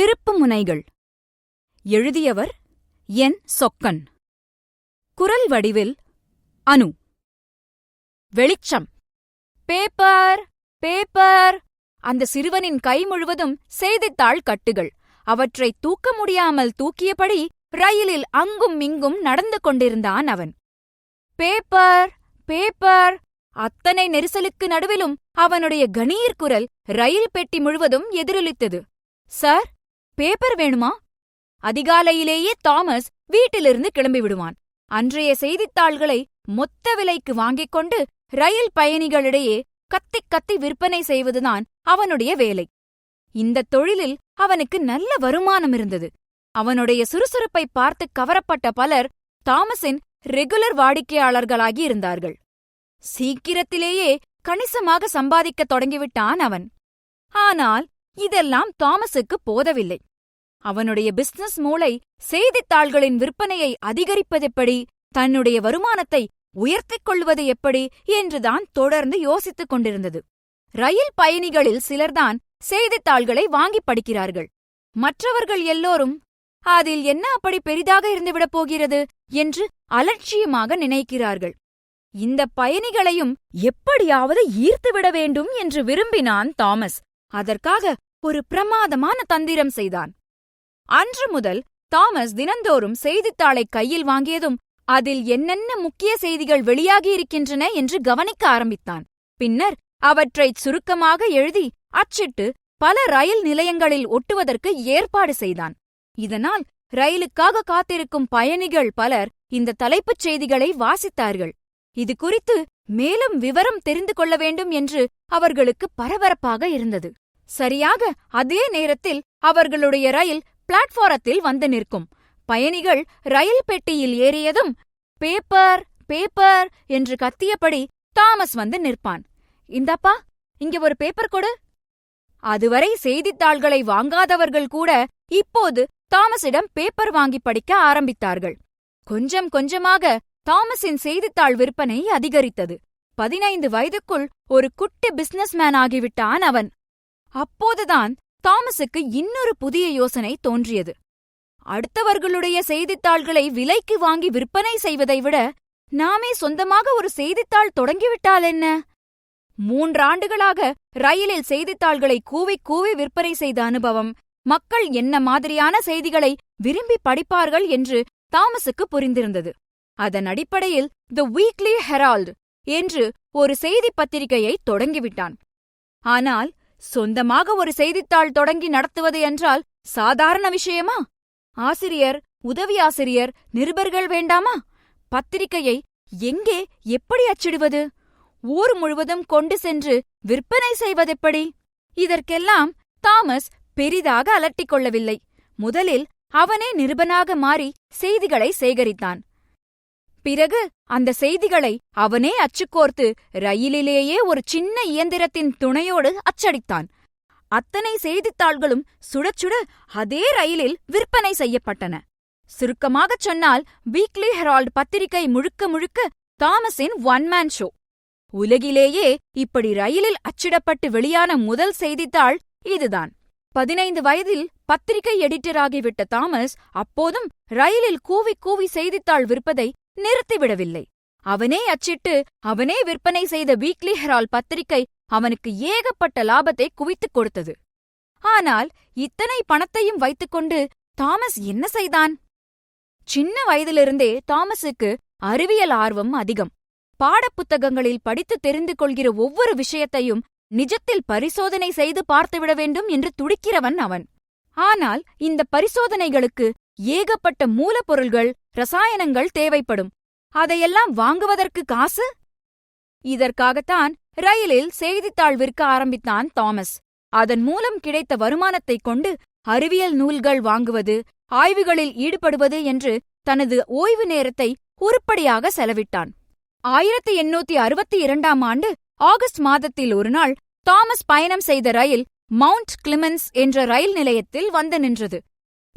திருப்பு முனைகள். எழுதியவர் என். சொக்கன். குரல் வடிவில் அனு. வெளிச்சம். Paper paper. அந்த சிறுவனின் கை முழுவதும் செய்தித்தாள் கட்டுகள். அவற்றை தூக்க முடியாமல் தூக்கியபடி ரயிலில் அங்கும் இங்கும் நடந்து கொண்டிருந்தான் அவன். Paper paper. அத்தனை நெரிசலுக்கு நடுவிலும் அவனுடைய கணீர் குரல் ரயில் பெட்டி முழுவதும் எதிரொலித்தது. சார் பேப்பர் வேணுமா? அதிகாலையிலேயே தாமஸ் வீட்டிலிருந்து கிளம்பி விடுவான். அன்றைய செய்தித்தாள்களை மொத்த விலைக்கு வாங்கிக் கொண்டு ரயில் பயணிகளிடையே கத்திக் கத்தி விற்பனை செய்வதுதான் அவனுடைய வேலை. இந்த தொழிலில் அவனுக்கு நல்ல வருமானம் இருந்தது. அவனுடைய சுறுசுறுப்பை பார்த்து கவரப்பட்ட பலர் தாமஸின் ரெகுலர் வாடிக்கையாளர்களாகி இருந்தார்கள். சீக்கிரத்திலேயே கணிசமாக சம்பாதிக்கத் தொடங்கிவிட்டான் அவன். ஆனால் இதெல்லாம் தாமஸுக்கு போதவில்லை. அவனுடைய பிசினஸ் மூளை செய்தித்தாள்களின் விற்பனையை அதிகரிப்பதெப்படி தன்னுடைய வருமானத்தை உயர்த்திக் கொள்வது எப்படி? என்றுதான் தொடர்ந்து யோசித்துக் கொண்டிருந்தது. ரயில் பயணிகளில் சிலர்தான் செய்தித்தாள்களை வாங்கிப் படிக்கிறார்கள். மற்றவர்கள் எல்லோரும் அதில் என்ன அப்படி பெரிதாக இருந்துவிடப் போகிறது? என்று அலட்சியமாக நினைக்கிறார்கள். இந்த பயணிகளையும் எப்படியாவது ஈர்த்துவிட வேண்டும் என்று விரும்பினான் தாமஸ். அதற்காக ஒரு பிரமாதமான தந்திரம் செய்தான். அன்று முதல் தாமஸ் தினந்தோறும் செய்தித்தாளை கையில் வாங்கியதும் அதில் என்னென்ன முக்கிய செய்திகள் வெளியாகியிருக்கின்றன என்று கவனிக்க ஆரம்பித்தான். பின்னர் அவற்றைச் சுருக்கமாக எழுதி அச்சிட்டு பல ரயில் நிலையங்களில் ஒட்டுவதற்கு ஏற்பாடு செய்தான். இதனால் ரயிலுக்காக காத்திருக்கும் பயணிகள் பலர் இந்த தலைப்புச் செய்திகளை வாசித்தார்கள். இது குறித்து மேலும் விவரம் தெரிந்து கொள்ள வேண்டும் என்று அவர்களுக்கு பரபரப்பாக இருந்தது. சரியாக அதே நேரத்தில் அவர்களுடைய ரயில் பிளாட்ஃபாரத்தில் வந்து நிற்கும். பயணிகள் ரயில் பெட்டியில் ஏறியதும் பேப்பர் பேப்பர் என்று கத்தியபடி தாமஸ் வந்து நிற்பான். இந்தாப்பா இங்க ஒரு பேப்பர் கொடு. அதுவரை செய்தித்தாள்களை வாங்காதவர்கள் கூட இப்போது தாமஸிடம் பேப்பர் வாங்கி படிக்க ஆரம்பித்தார்கள். கொஞ்சம் கொஞ்சமாக தாமஸின் செய்தித்தாள் விற்பனை அதிகரித்தது. பதினைந்து வயதுக்குள் ஒரு குட்டி பிசினஸ்மேன் ஆகிவிட்டான் அவன். அப்போதுதான் தாமஸுக்கு இன்னொரு புதிய யோசனை தோன்றியது. அடுத்தவர்களுடைய செய்தித்தாள்களை விலைக்கு வாங்கி விற்பனை செய்வதை விட நாமே சொந்தமாக ஒரு செய்தித்தாள் தொடங்கிவிட்டால் என்ன? மூன்றாண்டுகளாக ரயிலில் செய்தித்தாள்களை கூவி கூவி விற்பனை செய்த அனுபவம் மக்கள் என்ன மாதிரியான செய்திகளை விரும்பி படிப்பார்கள் என்று தாமஸுக்கு புரிந்திருந்தது. அதன் அடிப்படையில் தி வீக்லி ஹெரால்டு என்று ஒரு செய்தி பத்திரிகையை தொடங்கிவிட்டான். ஆனால் சொந்தமாக ஒரு செய்தித்தாள் தொடங்கி நடத்துவது என்றால் சாதாரண விஷயமா? ஆசிரியர் உதவி ஆசிரியர் நிருபர்கள் வேண்டாமா? பத்திரிகையை எங்கே எப்படி அச்சிடுவது? ஊர் முழுவதும் கொண்டு சென்று விற்பனை செய்வதெப்படி இதற்கெல்லாம் தாமஸ் பெரிதாக அலட்டிக் கொள்ளவில்லை. முதலில் அவனே நிருபனாக மாறி செய்திகளை சேகரித்தான். பிறகு அந்த செய்திகளை அவனே அச்சுக்கோர்த்து ரயிலிலேயே ஒரு சின்ன இயந்திரத்தின் துணையோடு அச்சடித்தான். அத்தனை செய்தித்தாள்களும் சுடச்சுட அதே ரயிலில் விற்பனை செய்யப்பட்டன. சுருக்கமாகச் சொன்னால் வீக்லி ஹெரால்ட் பத்திரிகை முழுக்க முழுக்க தாமஸின் ஒன் மேன் ஷோ உலகிலேயே இப்படி ரயிலில் அச்சிடப்பட்டு வெளியான முதல் செய்தித்தாள் இதுதான். பதினைந்து வயதில் பத்திரிகை எடிட்டராகிவிட்ட தாமஸ் அப்போதும் ரயிலில் கூவி கூவி செய்தித்தாள் விற்பதை நிறுத்திவிடவில்லை. அவனே அச்சிட்டு அவனே விற்பனை செய்த வீக்லி ஹெரால் பத்திரிகை அவனுக்கு ஏகப்பட்ட லாபத்தை குவித்துக் கொடுத்தது. ஆனால் இத்தனை பணத்தையும் வைத்துக்கொண்டு தாமஸ் என்ன செய்தான்? சின்ன வயதிலிருந்தே தாமஸுக்கு அறிவியல் ஆர்வம் அதிகம். பாடப்புத்தகங்களில் படித்து தெரிந்து கொள்கிற ஒவ்வொரு விஷயத்தையும் நிஜத்தில் பரிசோதனை செய்து பார்த்துவிட வேண்டும் என்று துடிக்கிறவன் அவன். ஆனால் இந்த பரிசோதனைகளுக்கு ஏகப்பட்ட மூலப்பொருள்கள் ரசாயனங்கள் தேவைப்படும். அதையெல்லாம் வாங்குவதற்கு காசு? இதற்காகத்தான் ரயிலில் செய்தித்தாள் விற்க ஆரம்பித்தான் தாமஸ். அதன் மூலம் கிடைத்த வருமானத்தைக் கொண்டு அறிவியல் நூல்கள் வாங்குவது ஆய்வுகளில் ஈடுபடுவது என்று தனது ஓய்வு நேரத்தை உருப்படியாக செலவிட்டான். ஆயிரத்தி எண்ணூத்தி அறுபத்தி இரண்டாம் ஆண்டு ஆகஸ்ட் மாதத்தில் ஒருநாள் தாமஸ் பயணம் செய்த ரயில் மவுண்ட் கிளிமென்ஸ் என்ற ரயில் நிலையத்தில் வந்து நின்றது.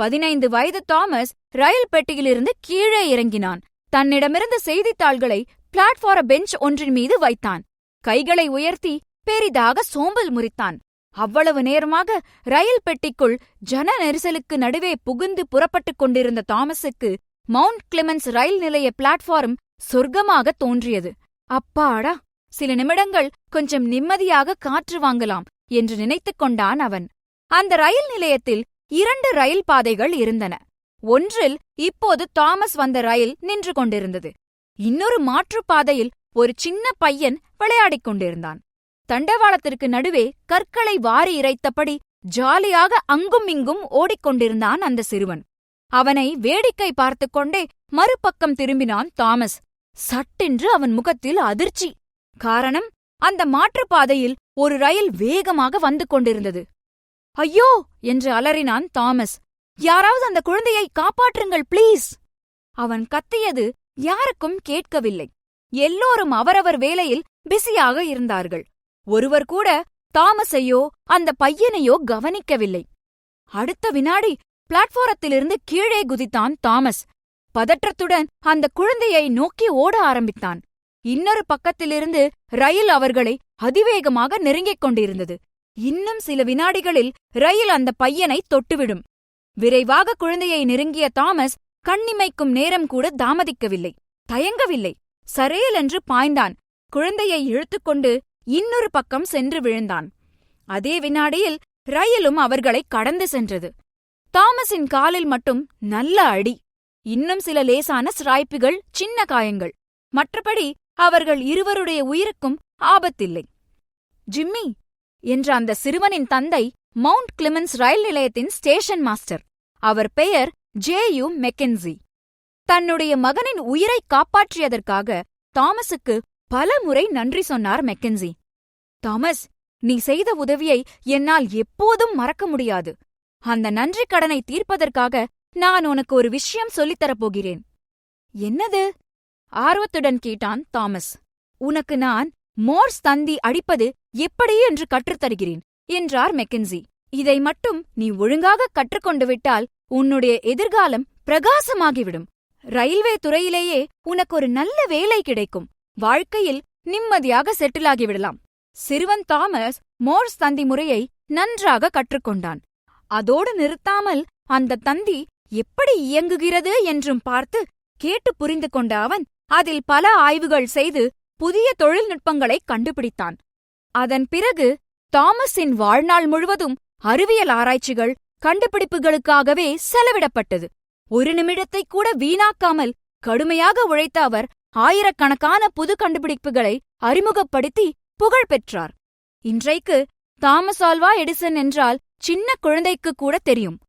பதினைந்து வயது தாமஸ் ரயில் பெட்டியிலிருந்து கீழே இறங்கினான். தன்னிடமிருந்த செய்தித்தாள்களை பிளாட்ஃபார பெஞ்ச் ஒன்றின் மீது வைத்தான். கைகளை உயர்த்தி பெரிதாக சோம்பல் முறித்தான். அவ்வளவு நேரமாக ரயில் பெட்டிக்குள் ஜன நெரிசலுக்கு நடுவே புகுந்து புறப்பட்டுக் கொண்டிருந்த தாமஸுக்கு மவுண்ட் கிளிமன்ஸ் ரயில் நிலைய பிளாட்ஃபார்ம் சொர்க்கமாக தோன்றியது. அப்பாடா! சில நிமிடங்கள் கொஞ்சம் நிம்மதியாக காற்று வாங்கலாம் என்று நினைத்துக் கொண்டான் அவன். அந்த ரயில் நிலையத்தில் இரண்டு ரயில் பாதைகள் இருந்தன. ஒன்றில் இப்போது தாமஸ் வந்த ரயில் நின்று கொண்டிருந்தது. இன்னொரு மாற்றுப்பாதையில் ஒரு சின்ன பையன் விளையாடிக் கொண்டிருந்தான். தண்டவாளத்திற்கு நடுவே கற்களை வாரி இறைத்தபடி ஜாலியாக அங்கும் இங்கும் ஓடிக்கொண்டிருந்தான் அந்த சிறுவன். அவனை வேடிக்கை பார்த்துக் கொண்டே மறுபக்கம் திரும்பினான் தாமஸ். சட்டென்று அவன் முகத்தில் அதிர்ச்சி. காரணம் அந்த மாற்றுப்பாதையில் ஒரு ரயில் வேகமாக வந்து கொண்டிருந்தது. ஐயோ! என்று அலறினான் தாமஸ். யாராவது அந்த குழந்தையை காப்பாற்றுங்கள் ப்ளீஸ்! அவன் கத்தியது யாருக்கும் கேட்கவில்லை. எல்லோரும் அவரவர் வேலையில் பிஸியாக இருந்தார்கள். ஒருவர் கூட தாமஸையோ அந்த பையனையோ கவனிக்கவில்லை. அடுத்த வினாடி பிளாட்ஃபாரத்திலிருந்து கீழே குதித்தான் தாமஸ். பதற்றத்துடன் அந்த குழந்தையை நோக்கி ஓட ஆரம்பித்தான். இன்னொரு பக்கத்திலிருந்து ரயில் அவர்களை அதிவேகமாக நெருங்கிக் கொண்டிருந்தது. இன்னும் சில வினாடிகளில் ரயில் அந்த பையனை தொட்டுவிடும். விரைவாக குழந்தையை நெருங்கிய தாமஸ் கண்ணிமைக்கும் நேரம் கூட தாமதிக்கவில்லை. தயங்கவில்லை. சரேலென்று பாய்ந்தான். குழந்தையை இழுத்துக்கொண்டு இன்னொரு பக்கம் சென்று விழுந்தான். அதே வினாடியில் ரயிலும் அவர்களை கடந்து சென்றது. தாமஸின் காலில் மட்டும் நல்ல அடி. இன்னும் சில லேசான சிராய்ப்புகள் சின்ன காயங்கள். மற்றபடி அவர்கள் இருவருடைய உயிருக்கும் ஆபத்தில்லை. ஜிம்மி என்ற அந்த சிறுவனின் தந்தை மவுண்ட் கிளிமன்ஸ் ரயில் நிலையத்தின் ஸ்டேஷன் மாஸ்டர். அவர் பெயர் ஜே யு மெக்கென்சி. தன்னுடைய மகனின் உயிரை காப்பாற்றியதற்காக தாமஸுக்கு பல முறை நன்றி சொன்னார் மெக்கென்சி. தாமஸ் நீ செய்த உதவியை என்னால் எப்போதும் மறக்க முடியாது. அந்த நன்றி கடனை தீர்ப்பதற்காக நான் உனக்கு ஒரு விஷயம் சொல்லித்தரப்போகிறேன் என்னது? ஆர்வத்துடன் கேட்டான் தாமஸ். உனக்கு நான் மோர்ஸ் தந்தி அடிப்பது எப்படி என்று கற்றுத்தருகிறேன் என்றார் மெக்கென்சி. இதை மட்டும் நீ ஒழுங்காக கற்றுக்கொண்டு விட்டால் உன்னுடைய எதிர்காலம் பிரகாசமாகிவிடும். ரயில்வே துறையிலேயே உனக்கு ஒரு நல்ல வேலை கிடைக்கும். வாழ்க்கையில் நிம்மதியாக செட்டிலாகிவிடலாம். சிறுவன் தாமஸ் மோர்ஸ் தந்தி முறையை நன்றாக கற்றுக்கொண்டான். அதோடு நிறுத்தாமல் அந்த தந்தி எப்படி இயங்குகிறது என்றும் பார்த்து கேட்டு புரிந்து கொண்ட அவன் அதில் பல ஆய்வுகள் செய்து புதிய தொழில்நுட்பங்களை கண்டுபிடித்தான். அதன் பிறகு தாமஸின் வாழ்நாள் முழுவதும் அறிவியல் ஆராய்ச்சிகள் கண்டுபிடிப்புகளுக்காகவே செலவிடப்பட்டது. ஒரு நிமிடத்தை கூட வீணாக்காமல் கடுமையாக உழைத்த அவர் ஆயிரக்கணக்கான புது கண்டுபிடிப்புகளை அறிமுகப்படுத்தி புகழ் பெற்றார். இன்றைக்கு தாமஸ் ஆல்வா எடிசன் என்றால் சின்ன குழந்தைக்கு கூட தெரியும்.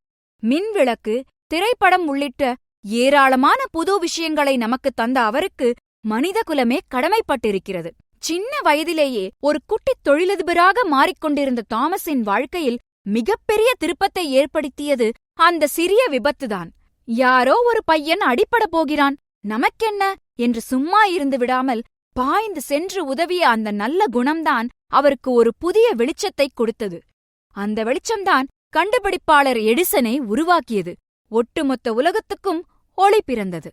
மின்விளக்கு திரைப்படம் உள்ளிட்ட ஏராளமான புது விஷயங்களை நமக்கு தந்த அவருக்கு மனிதகுலமே கடமைப்பட்டிருக்கிறது. சின்ன வயதிலேயே ஒரு குட்டித் தொழிலதிபராக மாறிக்கொண்டிருந்த தாமஸின் வாழ்க்கையில் மிகப்பெரிய திருப்பத்தை ஏற்படுத்தியது அந்த சிறிய விபத்துதான். யாரோ ஒரு பையன் அடிபட போகிறான் நமக்கென்ன? என்று சும்மா இருந்து விடாமல் பாய்ந்து சென்று உதவிய அந்த நல்ல குணம்தான் அவருக்கு ஒரு புதிய வெளிச்சத்தை கொடுத்தது. அந்த வெளிச்சம்தான் கண்டுபிடிப்பாளர் எடிசனை உருவாக்கியது. ஒட்டுமொத்த உலகத்துக்கும் ஒளி பிறந்தது.